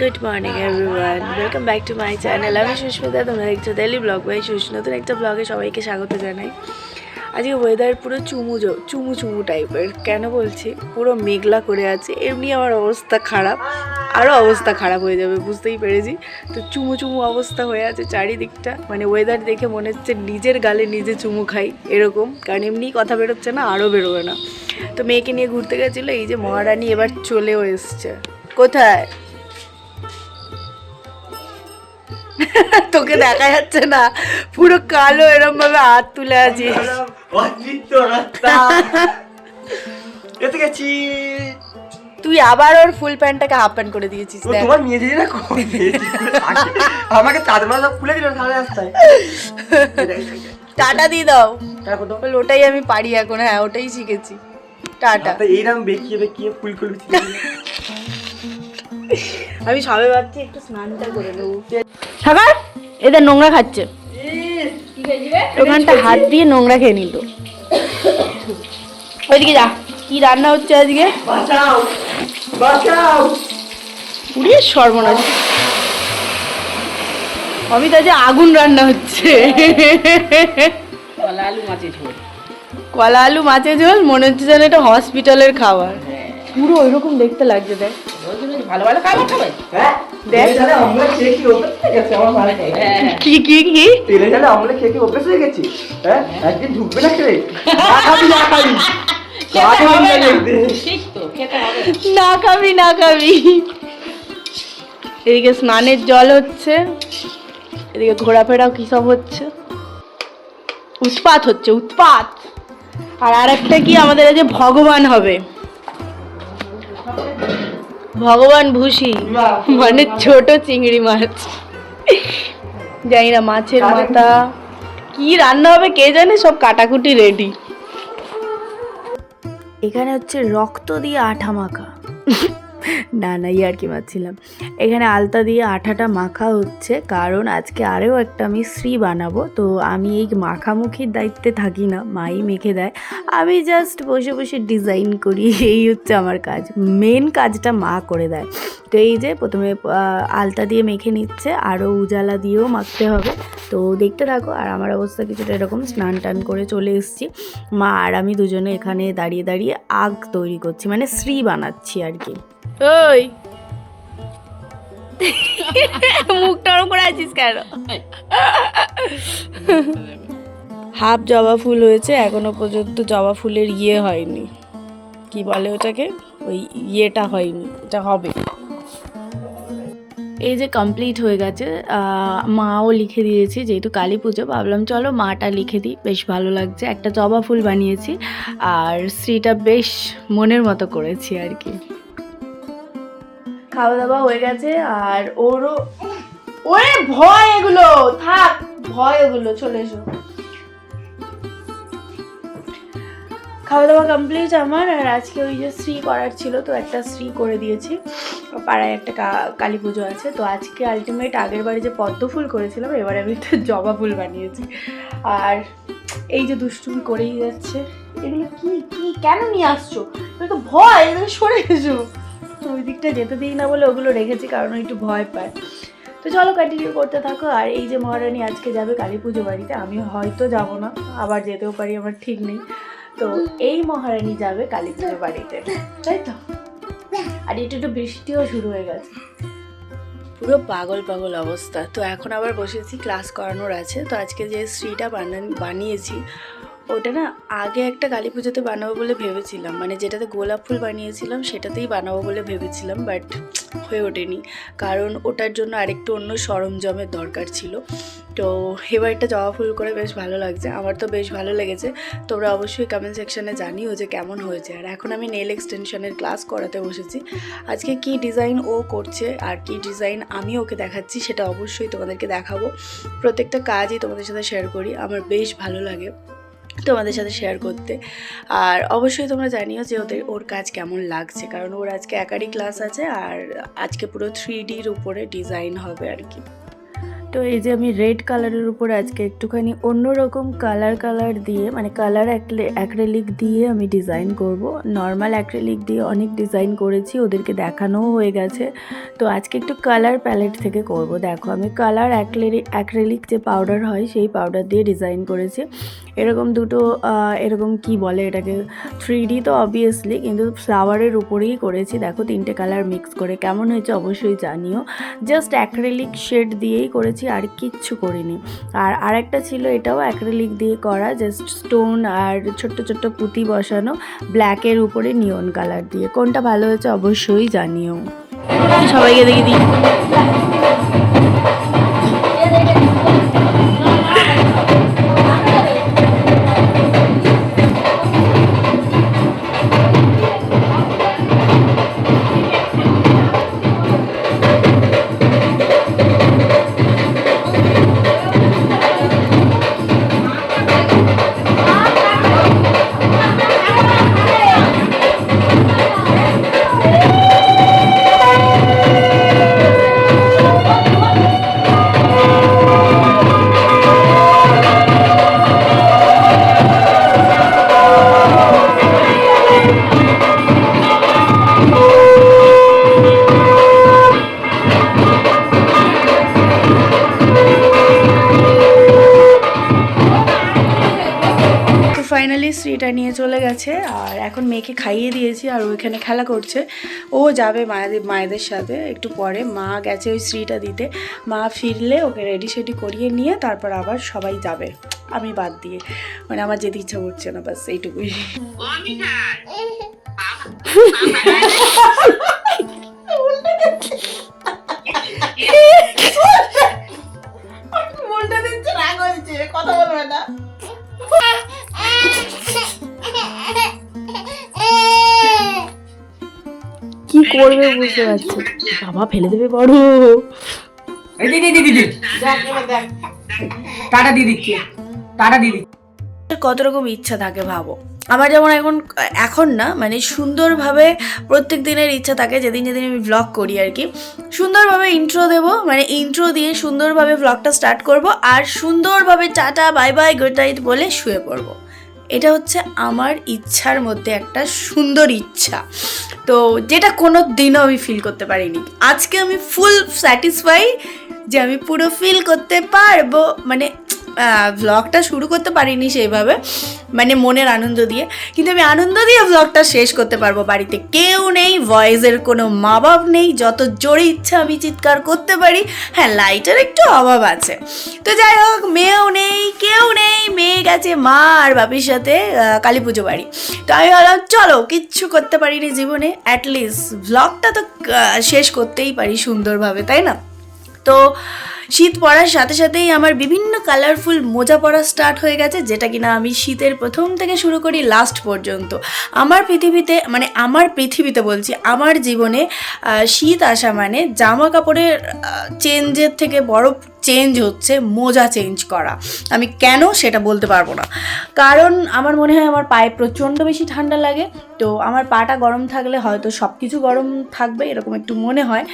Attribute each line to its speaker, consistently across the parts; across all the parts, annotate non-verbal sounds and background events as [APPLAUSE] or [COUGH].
Speaker 1: Good morning everyone welcome back to my channel আমি সুস্মিতা, তোমরা দেখছ ডেলি ব্লগ বাই সুস নতুন একটা ব্লগে সবাইকে স্বাগত জানাই। আজকে ওয়েদার পুরো চুমু চুমু চুমু টাইপের কেন বলছি? পুরো মেঘলা করে আছে। এমনি আমার অবস্থা খারাপ। আরও অবস্থা খারাপ হয়ে যাবে, বুঝতেই পেরেছি। তো চুমু চুমু অবস্থা হয়ে আছে চারিদিকটা। মানে ওয়েদার দেখে মনে হচ্ছে নিজের গালে নিজে চুমু খাই, এরকম। কারণ এমনি কথা বেরোচ্ছে না আরও বেরোবে না। তো মেয়েকে নিয়ে ঘুরতে গেছিল, এই যে মহারানী এবার চলেও এসছে। কোথায়? [LAUGHS] তোকে দেখা যাচ্ছে না। পুরো কালো এরম ভাবে হাত তুলে আছিস। [LAUGHS] তুই আবার ওর ফুল প্যান্টটাকে হাফ প্যান্ট করে দিয়েছিস
Speaker 2: তোমার মেয়ে দিদি না আমাকে তাদের মাথা খুলে দিল সামনে রাস্তায়। [LAUGHS]
Speaker 1: টাটা দিয়ে দাও। ওটাই আমি পারি এখন হ্যাঁ ওটাই শিখেছি। টাটা।
Speaker 2: এইরকম বেঁকিয়ে বেঁকিয়ে ফুল ফুল
Speaker 1: আমি সবে ভাবছি একটু স্নানটা করে নেব। সাকার এদের নোংরা খাচ্ছে। ওখানটা হাত দিয়ে নোংরা খেয়ে নিল। ওইদিকে যা কি রান্না হচ্ছে আজকে?
Speaker 2: বাঁচাও বাঁচাও।
Speaker 1: পুড়িয়ে সর্বনাশ। অমিত আজ আগুন রান্না হচ্ছে।
Speaker 3: কলা আলু মাছের ঝোল।
Speaker 1: কলা আলু মাছের ঝোল মনে হচ্ছে যেন এটা হসপিটালের খাবার। পুরো ওইরকম দেখতে লাগছে দেখ।
Speaker 3: ভালো ভালো খাবার খাবে?
Speaker 1: দেখ।
Speaker 2: তেলে জালে অমলেট খেয়ে কি অভ্যেস গেছে? আমার ভালো
Speaker 1: কি কি কি
Speaker 2: তেলে জালে অমলেট খেয়ে কি অভ্যেস হয়ে গেছি? হ্যাঁ একদিন ঢুকবে না খেলে [LAUGHS] না খাবি না খাবি। মন
Speaker 1: এদিকে স্নানের জল হচ্ছে। এদিকে ঘোরাফেরাও কি সব হচ্ছে? উৎপাত হচ্ছে উৎপাত। আর আরেকটা কি? আমাদের আজ ভগবান হবে। ভগবান ভুসি মানে ছোট চিংড়ি মাছ। জানি না মাছের মাথা। কি রান্না হবে কে জানে সব কাটাকুটি রেডি এখানে হচ্ছে রক্ত দিয়ে আঠা মাখা। না না ইয়ার কি মারছিলাম এখানে আলতা দিয়ে আঠাটা মাখা হচ্ছে, কারণ আজকে আরও একটা আমি শ্রী বানাবো, তো আমি এই মাখামুখির দায়িত্বে থাকি না, মাই মেখে দেয়। আমি জাস্ট বসে বসে ডিজাইন করি, এই হচ্ছে আমার কাজ। মেন কাজটা মা করে দেয়। তো এই যে প্রথমে আলতা দিয়ে মেখে নিচ্ছে, আরও উজালা দিয়েও মাখতে হবে। তো দেখতে থাকো, আর আমার অবস্থা কিছুটা এরকম, স্নান টান করে চলে এসেছি। মা আর আমি দুজনে এখানে দাঁড়িয়ে দাঁড়িয়ে আগ তৈরি করছি মানে শ্রী বানাচ্ছি আর কি। ওই। মুখটা ওরম করে আছিস কেন? হাফ জবা ফুল হয়েছে এখনও পর্যন্ত জবা ফুলের ইয়ে হয়নি। কি বলে ওটাকে? ওই ইয়েটা হয়নি এটা হবে। এই যে কমপ্লিট হয়ে গেছে মাও লিখে দিয়েছি যেহেতু কালী পুজো ভাবলাম চলো মাটা লিখে দিই বেশ ভালো লাগছে। একটা জবা ফুল বানিয়েছি আর শ্রীটা বেশ মনের মতো করেছি আর কি। খাওয়া দাওয়া হয়ে গেছে আর ওরও ওরে ভয় এগুলো থাক ভয় এগুলো চলে এসো। খাওয়া দাওয়া কমপ্লিট আমার আর আজকে ওই যে শ্রী করার ছিল তো একটা শ্রী করে দিয়েছি। পাড়ায় একটা কালী পুজো আছে তো আজকে আলটিমেট আগের বারে যে পদ্ম ফুল করেছিলাম এবারে আমি একটা জবা ফুল বানিয়েছি। আর এই যে দুষ্টুমি করেই যাচ্ছে। এগুলো কি কি কেন নিয়ে আসছো? এগুলো তো ভয় এগুলো সরে এসো। তো ওই দিকটা যেতে দিই না বলে ওগুলো রেখেছি, কারণ একটু ভয় পায়। তো চলো কন্টিনিউ করতে থাকো, আর এই যে মহারানী আজকে যাবে কালী পুজো বাড়িতে আমি হয়তো যাব না, আবার যেতেও পারি, আমার ঠিক নেই। তো এই মহারানী যাবে কালী পুজো বাড়িতে, তাই তো? আর একটু একটু বৃষ্টিও শুরু হয়ে গেছে। পুরো পাগল পাগল অবস্থা। তো এখন আবার বসেছি ক্লাস করানোর আছে। তো আজকে যে শ্রীটা বানান বানিয়েছি ওটা না আগে একটা কালী পুজোতে বানাবো বলে ভেবেছিলাম। মানে যেটাতে গোলাপ ফুল বানিয়েছিলাম, সেটাতেই বানাবো বলে ভেবেছিলাম বাট হয়ে ওঠেনি। কারণ ওটার জন্য আরেকটু অন্য সরঞ্জামের দরকার ছিল। তো এবার একটা জবা ফুল করে বেশ ভালো লাগছে। আমার তো বেশ ভালো লেগেছে। তোমরা অবশ্যই কমেন্ট সেকশনে জানিও যে কেমন হয়েছে। আর এখন আমি নেল এক্সটেনশনের ক্লাস করাতে বসেছি। আজকে কি ডিজাইন ও করছে আর কি ডিজাইন আমি ওকে দেখাচ্ছি, সেটা অবশ্যই তোমাদেরকে দেখাবো। প্রত্যেকটা কাজই তোমাদের সাথে শেয়ার করি। আমার বেশ ভালো লাগে। তোমাদের সাথে শেয়ার করতে। আর অবশ্যই তোমরা জানিও যে ওদের, ওর কাজ কেমন লাগছে, কারণ ওর আজকে একারই ক্লাস আছে আর আজকে পুরো থ্রি ডির উপরে ডিজাইন হবে আর কি। তো এই যে আমি রেড কালারের উপর আজকে একটুখানি অন্যরকম কালার কালার দিয়ে মানে কালার অ্যাক্রেলিক দিয়ে আমি ডিজাইন করব। নর্মাল অ্যাক্রেলিক দিয়ে অনেক ডিজাইন করেছি, ওদেরকে দেখানোও হয়ে গেছে। তো আজকে একটু কালার প্যালেট থেকে করব। দেখো, আমি কালার অ্যাক্রেলিক যে পাউডার হয়, সেই পাউডার দিয়ে ডিজাইন করেছি। এরকম দুটো এরকম কি বলে এটাকে? থ্রি তো অবভিয়াসলি কিন্তু ফ্লাওয়ারের উপরেই করেছি। দেখো, তিনটে কালার মিক্স করে। কেমন হয়েছে অবশ্যই জানিও। জাস্ট অ্যাক্রেলিক শেড দিয়েই করেছি। আর কিচ্ছু করিনি। আর আরেকটা ছিল এটাও অ্যাক্রেলিক দিয়ে করা জাস্ট স্টোন আর ছোট্ট ছোট্ট পুঁতি বসানো ব্ল্যাকের উপরে নিয়ন কালার দিয়ে। কোনটা ভালো হয়েছে অবশ্যই জানিও। সবাইকে দেখে দিই। শ্রীটা নিয়ে চলে গেছে, আর এখন মেয়েকে খাইয়ে দিয়েছি আর ওইখানে খেলা করছে। ও যাবে মায়েদের মায়েদের সাথে একটু পরে। মা গেছে ওই শ্রীটা দিতে। মা ফিরলে ওকে রেডি সেডি করিয়ে নিয়ে তারপর আবার সবাই যাবে। আমি বাদ দিয়ে। মানে আমার যেতে ইচ্ছা করছে না, বাস এইটুকুই। করবে বুঝতে পারছি। বাবা ফেলে দেবে বড়।
Speaker 4: এই দিদি দিদি দিদি টাটা দিয়ে টাটা দিয়ে
Speaker 1: কত রকম ইচ্ছা থাকে ভাবো। আমার যেমন এখন এখন না মানে সুন্দরভাবে প্রত্যেক দিনের ইচ্ছা থাকে যেদিন যেদিন আমি ব্লগ করি আর কি সুন্দরভাবে ইন্ট্রো দেবো মানে ইন্ট্রো দিয়ে সুন্দরভাবে ব্লগটা স্টার্ট করব আর সুন্দরভাবে tata bye bye good night বলে শুয়ে পড়ব। এটা হচ্ছে আমার ইচ্ছার মধ্যে একটা সুন্দর ইচ্ছা। তো যেটা কোনো দিনও আমি ফিল করতে পারিনি। আজকে আমি ফুল স্যাটিসফাই যে আমি পুরো ফিল করতে পারব মানে ভ্লগটা শুরু করতে পারিনি সেইভাবে মানে মনের আনন্দ দিয়ে। কিন্তু আমি আনন্দ দিয়ে ভ্লগটা শেষ করতে পারব বাড়িতে। কেউ নেই ভয়েসের কোনো মা বাপ নেই, যত জোরে ইচ্ছা আমি চিৎকার করতে পারি। হ্যাঁ লাইটের একটু অভাব আছে। তো যাই হোক, মেয়েও নেই, কেউ নেই, মেয়ে গেছে মা আর বাপির সাথে কালী পুজো বাড়ি। তো আমি ভাবলাম, চলো, কিচ্ছু করতে পারিনি জীবনে অ্যাটলিস্ট ভ্লগটা তো শেষ করতেই পারি সুন্দরভাবে, তাই না? তো শীত পড়ার সাথে সাথেই আমার বিভিন্ন কালারফুল মোজা পরা স্টার্ট হয়ে গেছে, যেটা কিনা আমি শীতের প্রথম থেকে শুরু করি লাস্ট পর্যন্ত। আমার পৃথিবীতে মানে আমার পৃথিবীতে বলছি, আমার জীবনে শীত আসা মানে জামা কাপড়ের চেঞ্জের থেকে বড় চেঞ্জ হচ্ছে মোজা চেঞ্জ করা। আমি কেন সেটা বলতে পারব না। কারণ আমার মনে হয় আমার পায়ে প্রচণ্ড বেশি ঠান্ডা লাগে, তো আমার পাটা গরম থাকলে হয়তো সব কিছু গরম থাকবে, এরকম একটু মনে হয়।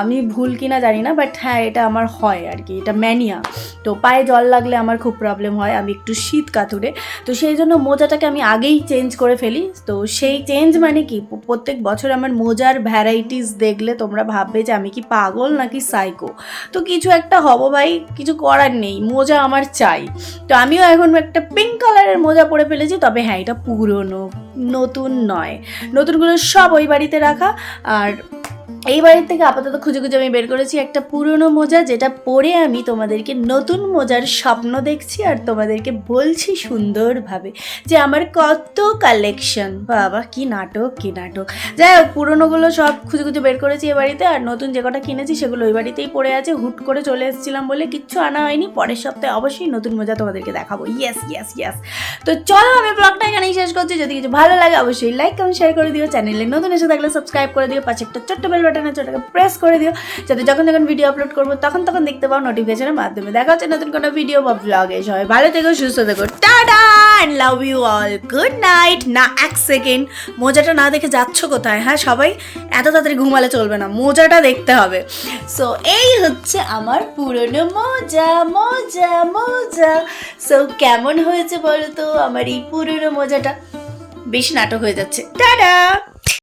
Speaker 1: আমি ভুল কিনা জানি না বাট হ্যাঁ এটা আমার হয় আর কি, এটা ম্যানিয়া তো পায়ে জল লাগলে আমার খুব প্রবলেম হয়, আমি একটু শীত কাতুরে। তো সেই জন্য মোজাটাকে আমি আগেই চেঞ্জ করে ফেলি। তো সেই চেঞ্জ মানে কি? প্রত্যেক বছর আমার মোজার ভ্যারাইটিস দেখলে তোমরা ভাববে যে আমি কি পাগল নাকি সাইকো তো কিছু একটা হব ভাই, কিছু করার নেই, মোজা আমার চাই। তো আমিও এখন একটা পিঙ্ক কালারের মোজা পরে ফেলেছি, তবে হ্যাঁ এটা পুরনো, নতুন নয়। নতুনগুলো সব ওই বাড়িতে রাখা, আর এই বাড়ির থেকে আপাতত খুঁজে খুঁজে আমি বের করেছি একটা পুরনো মোজা, যেটা পরে আমি তোমাদেরকে নতুন মোজার স্বপ্ন দেখছি আর তোমাদেরকে বলছি সুন্দরভাবে যে আমার কত কালেকশন বাবা, কি নাটক কি নাটক। যাই হোক, পুরনোগুলো সব খুঁজে খুঁজে বের করেছি এ বাড়িতে আর নতুন যে কটা কিনেছি সেগুলো ওই বাড়িতেই পড়ে আছে। হুট করে চলে এসেছিলাম বলে কিচ্ছু আনা হয়নি। পরের সপ্তাহে অবশ্যই নতুন মোজা তোমাদেরকে দেখাবো। ইয়েস ইয়েস ইয়েস তো চলো, আমি ব্লগটা এখানেই শেষ করছি। যদি কিছু ভালো লাগে, অবশ্যই লাইক কমেন্ট শেয়ার করে দিও। চ্যানেলে নতুন এসে থাকলে সাবস্ক্রাইব করে দিও। পাশে একটা ছোট্ট বেল বাটন আছে ওটাকে প্রেস করে দিও। যাতে যখন যখন ভিডিও আপলোড করব, তখন তখন দেখতে পাও নোটিফিকেশনের মাধ্যমে। দেখা হচ্ছে নতুন কোনো ভিডিও বা ব্লগে সবাই ভালো থেকো, সুস্থ থেকো। Tata! And love you all good night না, এক সেকেন্ড মোজাটা না দেখে যাচ্ছ কোথায় হ্যাঁ? সবাই এত তাড়াতাড়ি ঘুমালে চলবে না। মোজাটা দেখতে হবে। সো এই হচ্ছে আমার পুরনো মোজা মোজা মোজা। সো কেমন হয়েছে বলো তো? আমার এই পুরনো মোজাটা। বেশ নাটক হয়ে যাচ্ছে। টাটা!